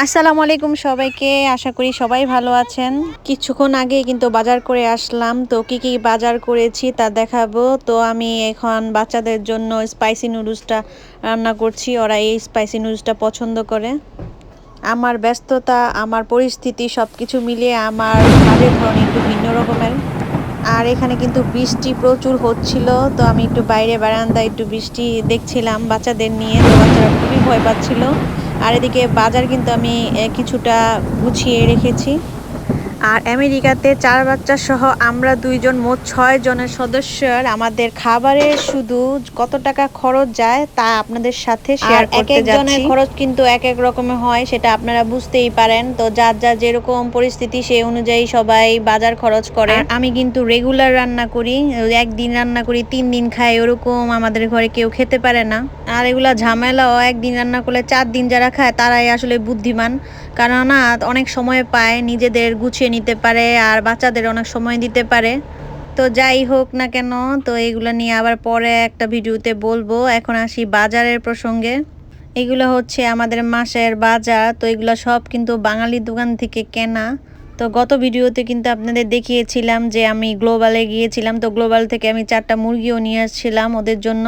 আসসালামু আলাইকুম সবাইকে। আশা করি সবাই ভালো আছেন। কিছুক্ষণ আগে কিন্তু বাজার করে আসলাম। তো কি কি বাজার করেছি তা দেখাবো। তো আমি এখন বাচ্চাদের জন্য স্পাইসি নুডলসটা রান্না করছি। ওরা এই স্পাইসি নুডলসটা পছন্দ করে। আমার ব্যস্ততা, আমার পরিস্থিতি সব কিছু মিলিয়ে আমার কাজের ধরন একটু ভিন্ন রকমের। আর এখানে কিন্তু বৃষ্টি প্রচুর হচ্ছিল। তো আমি একটু বাইরে বারান্দায় একটু বৃষ্টি দেখছিলাম বাচ্চাদের নিয়ে। তো বাচ্চারা খুবই ভয় পাচ্ছিল। আর এদিকে বাজার কিন্তু আমি কিছুটা গুছিয়ে রেখেছি। আর আমেরিকাতে চার বাচ্চা সহ আমরা দুইজন মোট ছয় জনের সদস্যর আমাদের খাবারে শুধু কত টাকা খরচ যায় তা আপনাদের সাথে শেয়ার করতে যাচ্ছি জনের খরচ কিন্তু এক এক রকমের হয় সেটা আপনারা বুঝতেই পারেন। তো যার যার যেরকম পরিস্থিতি সেই অনুযায়ী সবাই বাজার খরচ করে। আমি কিন্তু রেগুলার রান্না করি একদিন রান্না করি তিন দিন খাই ওরকম আমাদের ঘরে কেউ খেতে পারে না। আর এগুলা ঝামেলাও একদিন রান্না করলে চার দিন যারা খায় তারাই আসলে বুদ্ধিমান। কেননা অনেক সময় পায় নিজেদের গুছিয়ে নিতে পারে আর বাচ্চাদের অনেক সময় দিতে পারে। তো যাই হোক না কেন, তো এগুলো নিয়ে আবার পরে একটা ভিডিওতে বলব। এখন আসি বাজারের প্রসঙ্গে। এগুলো হচ্ছে আমাদের মাসের বাজার, তো এগুলো সব কিন্তু বাঙালি দোকান থেকে কেনা। তো গত ভিডিওতে কিন্তু আপনাদের দেখিয়েছিলাম যে আমি গ্লোবালে গিয়েছিলাম, তো গ্লোবাল থেকে আমি চারটা মুরগিও নিয়ে আসছিলাম ওদের জন্য।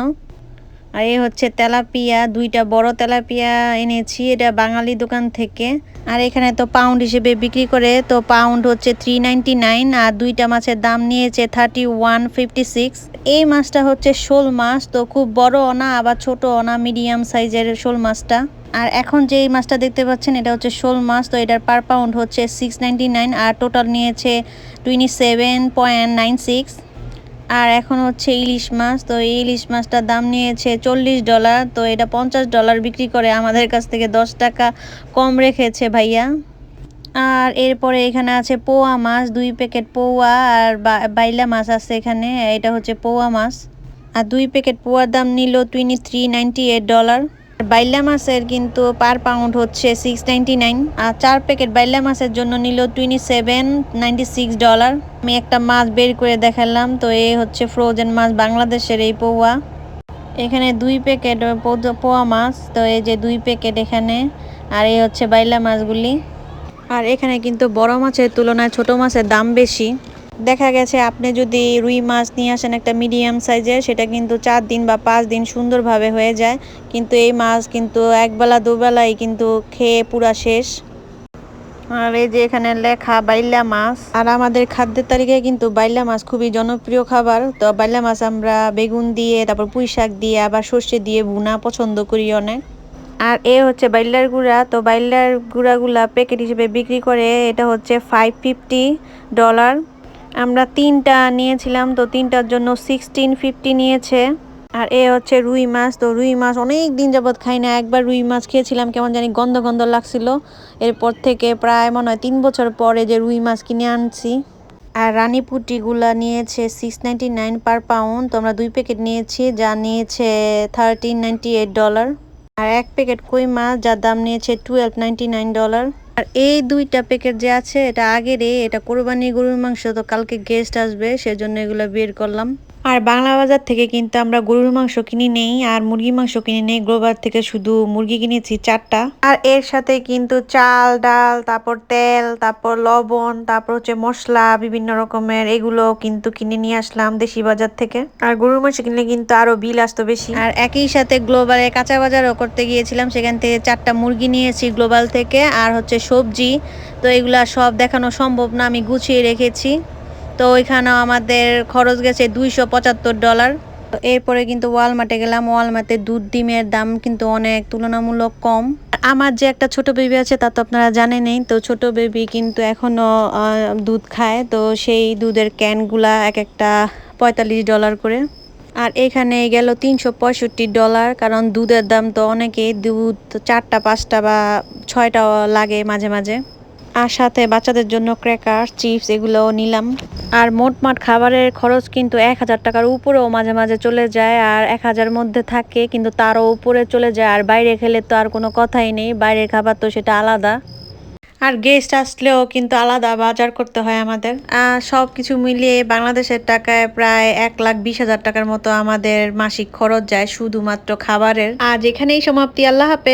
আর এই হচ্ছে তেলাপিয়া, দুইটা বড় তেলাপিয়া এনেছি, এটা বাঙালি দোকান থেকে। আর এখানে তো পাউন্ড হিসেবে বিক্রি করে, তো পাউন্ড হচ্ছে থ্রি আর দুইটা মাছের দাম নিয়েছে থার্টি এই মাছটা হচ্ছে শোল মাছ, তো খুব বড় অনা, আবার ছোট অনা মিডিয়াম সাইজের শোল মাছটা। আর এখন যে মাছটা দেখতে পাচ্ছেন, এটা হচ্ছে শোল মাছ, তো এটার পার পাউন্ড হচ্ছে সিক্স আর টোটাল নিয়েছে টোয়েন্টি আর এখন হচ্ছে ইলিশ মাছ। তো এই ইলিশ মাছটার দাম নিয়েছে চল্লিশ ডলার। তো এটা পঞ্চাশ ডলার বিক্রি করে আমাদের কাছ থেকে দশ টাকা কম রেখেছে ভাইয়া। আর এরপরে এখানে আছে পোয়া মাছ, দুই প্যাকেট পোয়া আর বাইলা মাছ আছে এখানে, এটা হচ্ছে পোয়া মাছ। আর দুই প্যাকেট পোয়ার দাম নিল twenty three ninety eight dollar বাইলা মাছের কিন্তু পার পাউন্ড হচ্ছে সিক্স নাইন আর চার প্যাকেট বাইলা মাছের জন্য নিল টোয়েন্টি সেভেন সিক্স ডলার আমি একটা মাছ বের করে দেখালাম, তো এই হচ্ছে ফ্রোজেন মাছ বাংলাদেশের এই পৌয়া। এখানে দুই প্যাকেট পোয়া মাছ, তো এই যে দুই প্যাকেট এখানে, আর এই হচ্ছে বাইলা মাছগুলি। আর এখানে কিন্তু বড় মাছের তুলনায় ছোট মাছের দাম বেশি। দেখা গেছে আপনি যদি রুই মাছ নিয়ে আসেন একটা মিডিয়াম সাইজের সেটা কিন্তু চার দিন বা পাঁচ দিন সুন্দরভাবে হয়ে যায়। কিন্তু এই মাছ কিন্তু একবেলা, দুবেলাই কিন্তু খেয়ে পুরা শেষ। আর এই যে এখানে লেখা বাইলা মাছ। আর আমাদের খাদ্যের তালিকায় কিন্তু বাইলা মাছ খুবই জনপ্রিয় খাবার। তো বাইলা মাছ আমরা বেগুন দিয়ে, তারপর পুঁই শাক দিয়ে, আবার সর্ষে দিয়ে ভুনা পছন্দ করি অনেক। আর এ হচ্ছে বাইলার গুঁড়া। তো বাইলার গুঁড়াগুলা প্যাকেট হিসেবে বিক্রি করে এটা হচ্ছে ফাইভ ফিফটি ডলার আমরা তিনটা নিয়েছিলাম, তো তিনটার জন্য সিক্সটিন ফিফটি নিয়েছে। আর এ হচ্ছে রুই মাছ, তো রুই মাছ অনেক দিন যাবৎ খাই না, একবার রুই মাছ খেয়েছিলাম, কেমন জানি গন্ধ গন্ধ লাগছিল। এরপর থেকে প্রায় মনে হয় তিন বছর পরে যে রুই মাছ কিনে আনছি। আর রানী পুটিগুলা নিয়েছে six ninety nine per pound তো আমরা দুই প্যাকেট নিয়েছি, যা নিয়েছে থার্টিন নাইনটি এইট ডলার আর এক প্যাকেট কই মাছ, যার দাম নিয়েছে টুয়েলভ নাইনটি নাইন ডলার আর এই দুইটা প্যাকেট যে আছে, এটা আগের এটা কোরবানি গরুর মাংস, তো কালকে গেস্ট আসবে, সেজন্য এগুলো বের করলাম। আর বাংলা বাজার থেকে কিন্তু আমরা গরুর মাংস কিনি নেই, আর মুরগি মাংস কিনে নেই। গ্লোবার থেকে শুধু মুরগি কিনেছি চারটা। আর এর সাথে কিন্তু চাল, ডাল, তারপর তেল, তারপর লবণ, তারপর হচ্ছে মশলা, বিভিন্ন রকমের এগুলো কিন্তু কিনে নিয়ে আসলাম দেশি বাজার থেকে। আর গরুর মাংস কিনলে কিন্তু আরও বিল আসতো বেশি। আর একই সাথে গ্লোবালে কাঁচা বাজারও করতে গিয়েছিলাম, সেখান থেকে চারটা মুরগি নিয়েছি গ্লোবাল থেকে, আর হচ্ছে সবজি। তো এগুলা সব দেখানো সম্ভব না, আমি গুছিয়ে রেখেছি। তো ওইখানেও আমাদের খরচ গেছে দুইশো পঁচাত্তর ডলার। এরপরে কিন্তু ওয়ালমার্টে গেলাম, ওয়ালমার্টে দুধ ডিমের দাম কিন্তু অনেক তুলনামূলক কম। আমার যে একটা ছোট বেবি আছে তা তো আপনারা জানেনই, তো ছোট বেবি কিন্তু এখনও দুধ খায়, তো সেই দুধের ক্যানগুলা এক একটা পঁয়তাল্লিশ ডলার করে। আর এখানে গেল তিনশো পঁয়ষট্টি ডলার, কারণ দুধের দাম তো অনেকেই দুধ চারটা, পাঁচটা বা ছয়টা লাগে মাঝে মাঝে। আর সাথে বাচ্চাদের জন্য ক্র্যাকার চিপস এগুলো নিলাম। আর মোটমাট খাবারের খরচ কিন্তু এক হাজার টাকার উপরেও মাঝে মাঝে চলে যায় আর এক হাজার মধ্যে থাকে, কিন্তু তারও উপরে চলে যায়। আর বাইরে খেলে তো আর কোনো কথাই নেই, বাইরের খাবার তো সেটা আলাদা। আর গেস্ট আসলেও কিন্তু আলাদা বাজার করতে হয় আমাদের। সব কিছু মিলিয়ে বাংলাদেশের টাকায় প্রায় এক লাখ বিশ হাজার টাকার মতো আমাদের মাসিক খরচ যায় শুধুমাত্র খাবারের। আর যেখানেই সমাপ্তি, আল্লাহ হাফেজ।